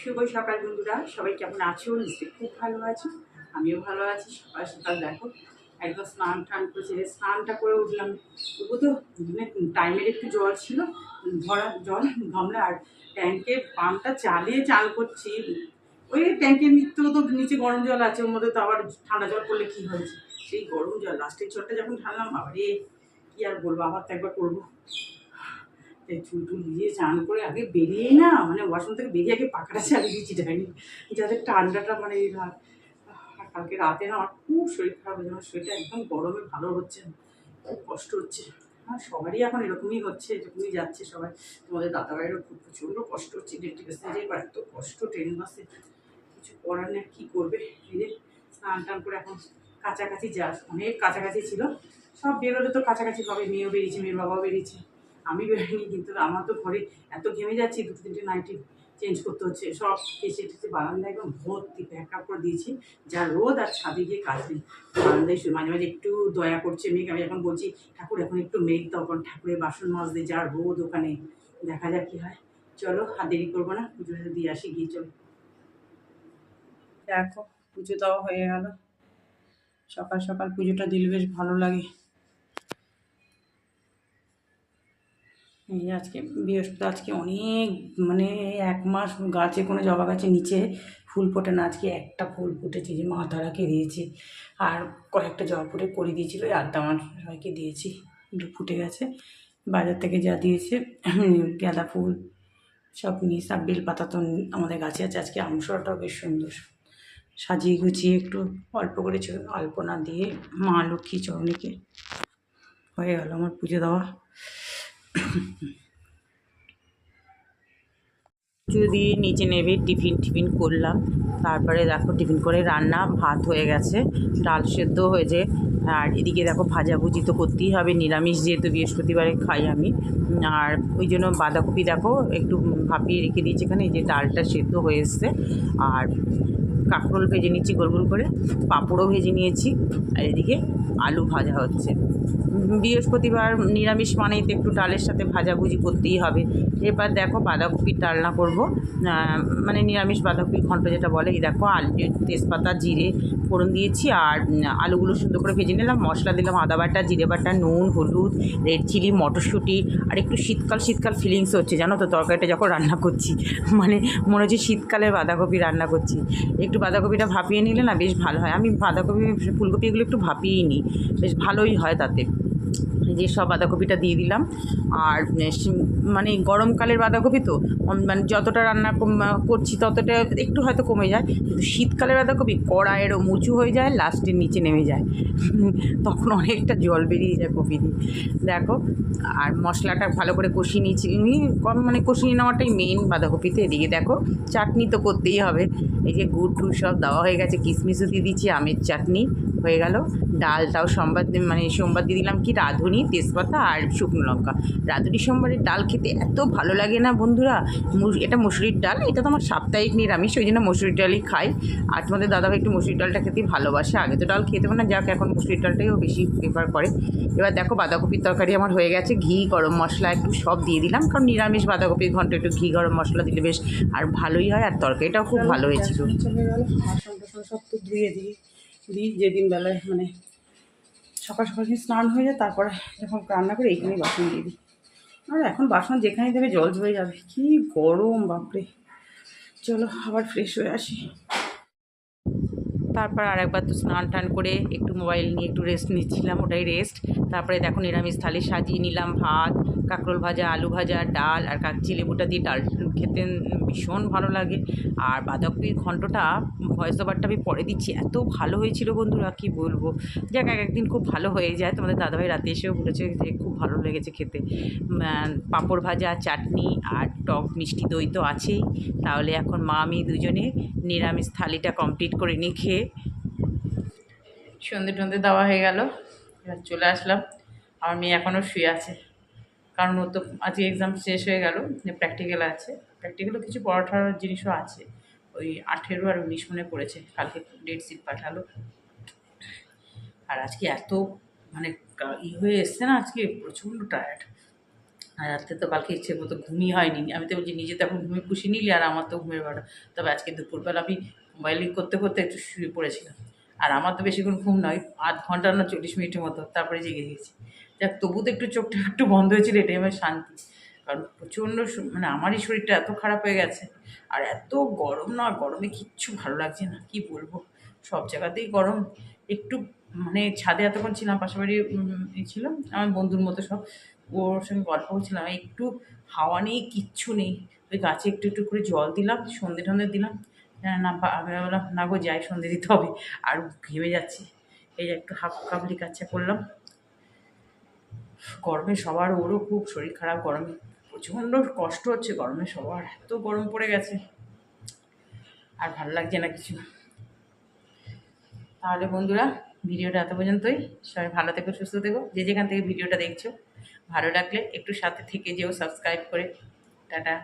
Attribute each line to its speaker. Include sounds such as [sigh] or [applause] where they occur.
Speaker 1: শুভ সকাল বন্ধুরা, সবাই কেমন আছো? নিশ্চয়ই খুব ভালো আছো। আমিও ভালো আছি, সকাল সকাল দেখো একদম স্নান টান করেছে। স্নানটা করে উঠলাম। তবু তো মানে টাইমের একটু জল ছিল ভরা জল, গামলা আর ট্যাঙ্কে পাম্পটা চালিয়ে চান করছি। ওই ট্যাঙ্কের নিত্য তো নিচে গরম জল আছে, ওর মধ্যে তো আবার ঠান্ডা জল পড়লে কী হয়েছে? সেই গরম জল লাস্টের জলটা যখন ঢাললাম আবারে কী আর বলব? আবার তো একবার করব। এই চুল টুল দিয়ে চান করে আগে বেরিয়েই না মানে ওয়াশরুম থেকে বেরিয়ে আগে পাখাটা চালিয়ে দিয়েছি ডাইনি যাতে ঠান্ডাটা মানে আর কালকে রাতে না আমার খুব শরীর খারাপ হয়েছে, আমার শরীরটা একদম গরমে ভালো হচ্ছে না, খুব কষ্ট হচ্ছে। আর সবারই এখন এরকমই হচ্ছে, এরকমই যাচ্ছে সবাই। তোমাদের দাদাভাইয়েরও খুব প্রচণ্ড কষ্ট হচ্ছে ইলেকট্রিক যে এবার এত কষ্ট ট্রেন বাসে কিছু করার নেই কী করবে? এই স্নান টান করে এখন কাছাকাছি যা, অনেক কাছাকাছি ছিল, সব বেরোলে তো কাছাকাছি হবে মেয়েও বেরিয়েছে, মেয়ের বাবাও বেরিয়েছে। আমি বেরোয়নি, কিন্তু আমার তো ঘরে এত ঘেমে যাচ্ছি, দুটো তিনটে নাইটি চেঞ্জ করতে হচ্ছে, সব কেসে টেসে বারান্দায় একদম ভর্তি প্যাক আপ করে দিয়েছি, যা রোদ আর ছাদে গিয়ে কাজ নেই। বারান্দায় মাঝে মাঝে একটু দয়া করছে মেঘ, আমি এখন বলছি, ঠাকুর, এখন একটু মেঘ তখন ঠাকুরের বাসন মাজতে যা রোদ ওখানে, দেখা যাক কী হয়। চলো, আর দেরি করব না পুজো দিয়ে আসি, গিয়ে চলো। দেখো, পুজো দেওয়া হয়ে গেল। সকাল সকাল পুজোটা দিলে বেশ ভালো লাগে। এই আজকে বৃহস্পতি, আজকে অনেক মানে এক মাস গাছে কোনো জবা গাছের নিচে ফুল ফোটে না, আজকে একটা ফুল ফুটেছে যে মা তারাকে দিয়েছি। আর কয়েকটা জবা ফুটে করে দিয়েছিল আড্ডা আমার সবাইকে দিয়েছি, একটু ফুটে গেছে। বাজার থেকে যা দিয়েছে, গাঁদা ফুল, সব নিয়ে, সব বেলপাতা তো আমাদের গাছে আছে। আজকে আমসরাটাও বেশ সুন্দর। সাজিয়ে গুছিয়ে একটু অল্প করে আলপনা দিয়ে মা লক্ষ্মী চরণীকে হয়ে গেল আমার পুজো দেওয়া। দিয়ে নিচে নেবে, টিফিন টিফিন করলাম। তারপরে দেখো, টিফিন করে রান্না, ভাত হয়ে গেছে, ডাল সেদ্ধ হয়েছে। আর এদিকে দেখো, ভাজাভুজি তো করতেই হবে, নিরামিষ যেহেতু বৃহস্পতিবারে খাই আমি। আর ওই জন্য বাঁধাকপি দেখো, একটু ভাপিয়ে রেখে দিয়েছি এখানে যে ডালটা সেদ্ধ হয়ে এসছে। আর কাঁকরোল ভেজে নিচ্ছি, গোল গোল করে। পাঁপড়ও ভেজে নিয়েছি। আর এদিকে আলু ভাজা হচ্ছে। বৃহস্পতিবার নিরামিষ মানেই তো একটু ডালের সাথে ভাজাভুজি করতেই হবে। এবার দেখো বাঁধাকপির ডালনা করব। মানে নিরামিষ বাঁধাকপির ঘন্ট যেটা বলে, এই দেখো আলু, তেজপাতা, জিরে ফোড়ন দিয়েছি আর আলুগুলো সুন্দর করে ভেজে নিলাম, মশলা দিলাম, আদা বাটা, জিরে বাটা, নুন, হলুদ, রেড চিলি, মটরশুঁটি, আর একটু শীতকাল শীতকাল ফিলিংস হচ্ছে, জানো তো, তরকারিটা যখন রান্না করছি [laughs] মানে মনে হচ্ছে শীতকালে বাঁধাকপি রান্না করছি, একটু বাঁধাকপিটা ভাপিয়ে নিলে না বেশ ভালো হয়, আমি বাঁধাকপি, ফুলকপি এগুলো একটু ভাপিয়েই নিই, বেশ ভালোই হয় তাতে। যে সব বাঁধাকপিটা দিয়ে দিলাম। আর সি- মানে গরমকালের বাঁধাকপি তো মানে যতটা রান্না করছি ততটা একটু হয়তো কমে যায়। কিন্তু শীতকালের বাঁধাকপি কড়াইয়েরও মুচু হয়ে যায়, লাস্টের নিচে নেমে যায়। [laughs] তখন অনেকটা জল বেরিয়ে যায় কপি দিয়ে দেখো, আর মশলাটা ভালো করে কষিয়ে নিয়েছি। মানে কষিয়ে নেওয়াটাই মেন বাঁধাকপিতে। এদিকে দেখো, চাটনি তো করতেই হবে। এই যে গুড় টুড় সব দেওয়া হয়ে গেছে কিশমিশও দিয়ে দিচ্ছি আমের চাটনি হয়ে গেল। ডালটাও সোমবার মানে সোমবার দিয়ে দিলাম কি রাঁধুনি তেজপাতা আর শুকনো লঙ্কা। রাঁধুনি সোমবারের ডাল খেতে এত ভালো লাগে না বন্ধুরা। এটা মুসুরির ডাল এটা তো আমার সাপ্তাহিক নিরামিষ ওই জন্য মুসুরির ডালই খাই। আর তোমাদের দাদাভাই একটু মুসুরির ডালটা খেতেই ভালোবাসে। আগে তো ডাল খেতে না যাক এখন মুসুরির ডালটাইও বেশি প্রেফার করে। এবার দেখো বাঁধাকপির তরকারি আমার হয়ে গেছে ঘি গরম মশলা একটু সব দিয়ে দিলাম। কারণ নিরামিষ বাঁধাকপির ঘণ্টা একটু ঘি গরম মশলা দিলে বেশ আর ভালোই হয় আর তরকারিটাও খুব ভালো হয়েছিল চলে গেল বাসন টাসন সব তো ধুয়ে দিই দিই যেদিন বেলায় মানে সকাল সকাল স্নান হয়ে যায় তারপরে যখন রান্না করি এইখানেই বাসন দিয়ে দিই। আর এখন বাসন যেখানে দেবে জল ঝরে যাবে। কি গরম বাপরে। চলো আবার ফ্রেশ হয়ে আসি। তারপর আরেকবার তো স্নান টান করে একটু মোবাইল নিয়ে একটু রেস্ট নিচ্ছিলাম ওটাই রেস্ট তারপরে দেখো নিরামিষ থালি সাজিয়ে নিলাম, ভাত, কাঁকরোল ভাজা, আলু ভাজা, ডাল আর কাকচি লেবুটা দিয়ে ডাল খেতে ভীষণ ভালো লাগে। আর বাঁধাকপির ঘন্টটা ভয়েস ওভারটা আমি পরে দিচ্ছি। এত ভালো হয়েছিল বন্ধুরা, কি বলব? যাক, এক একদিন খুব ভালো হয়ে যায়। তোমাদের দাদাভাই রাতে এসেও বলেছে যে খুব ভালো লেগেছে খেতে। পাঁপড় ভাজা, চাটনি আর টক মিষ্টি দই তো আছেই। তাহলে এখন মা, আমি দুজনে নিরামিষ থালিটা কমপ্লিট করে নিয়ে খেয়ে সন্ধে টন্ধে দেওয়া হয়ে গেল। এবার চলে আসলাম। আমার মেয়ে এখনও শুয়ে আছে। কারণ ও তো আজকে এক্সাম শেষ হয়ে গেল প্র্যাকটিক্যাল আছে। প্র্যাকটিক্যালও কিছু পড়াঠার জিনিসও আছে। ওই আঠেরো আর উনিশ মনে পড়েছে, কালকে ডেট শিট পাঠালো। আর আজকে এত মানে ই হয়ে এসছে না আজকে, প্রচণ্ড টায়ার্ড
Speaker 2: আর রাত্রে তো কালকে ইচ্ছে মতো ঘুমই হয়নি। আমি তো বলছি, নিজে তো এখন ঘুমে খুশি নিলি আর আমার তো ঘুমের বারোটা তবে আজকে দুপুরবেলা আমি মোবাইলিং করতে করতে একটু শুয়ে পড়েছিলাম। আর আমার তো বেশিক্ষণ ঘুম নয়, আধ ঘণ্টা না চল্লিশ মিনিটের মতো, তারপরে জেগে গেছি দেখ তবু তো একটু চোখটা একটু বন্ধ হয়েছিল, এটাই আমার শান্তি। কারণ প্রচণ্ড মানে আমারই শরীরটা এত খারাপ হয়ে গেছে, আর এত গরম না, গরমে কিচ্ছু ভালো লাগছে না, কি বলব? সব জায়গাতেই গরম। একটু মানে ছাদে এতক্ষণ ছিলাম পাশে বাড়ি ছিল, আমার বন্ধুর মতো সব। ওর সঙ্গে গল্প করছিলাম, একটু হাওয়া নেই, কিচ্ছু নেই। ওই গাছে একটু একটু করে জল দিলাম সন্ধে টন্ধে দিলাম না না আমি বললাম না গো, যাই, সন্ধে দিতে হবে। আর ঘেমে যাচ্ছি, এই যে একটু হাফ কাবলি কাচ্চা করলাম। গরমে সবার ওরও খুব শরীর খারাপ, গরমে প্রচণ্ড কষ্ট হচ্ছে, গরমে সবার এত গরম পড়ে গেছে। আর ভালো লাগছে না কিছু। তাহলে বন্ধুরা, ভিডিওটা এত পর্যন্তই। সবাই ভালো থেকো, সুস্থ থেকো। যে যেখান থেকে ভিডিওটা দেখছ, ভালো লাগলে একটু সাথে থেকে যেও, সাবস্ক্রাইব করে। টাটা।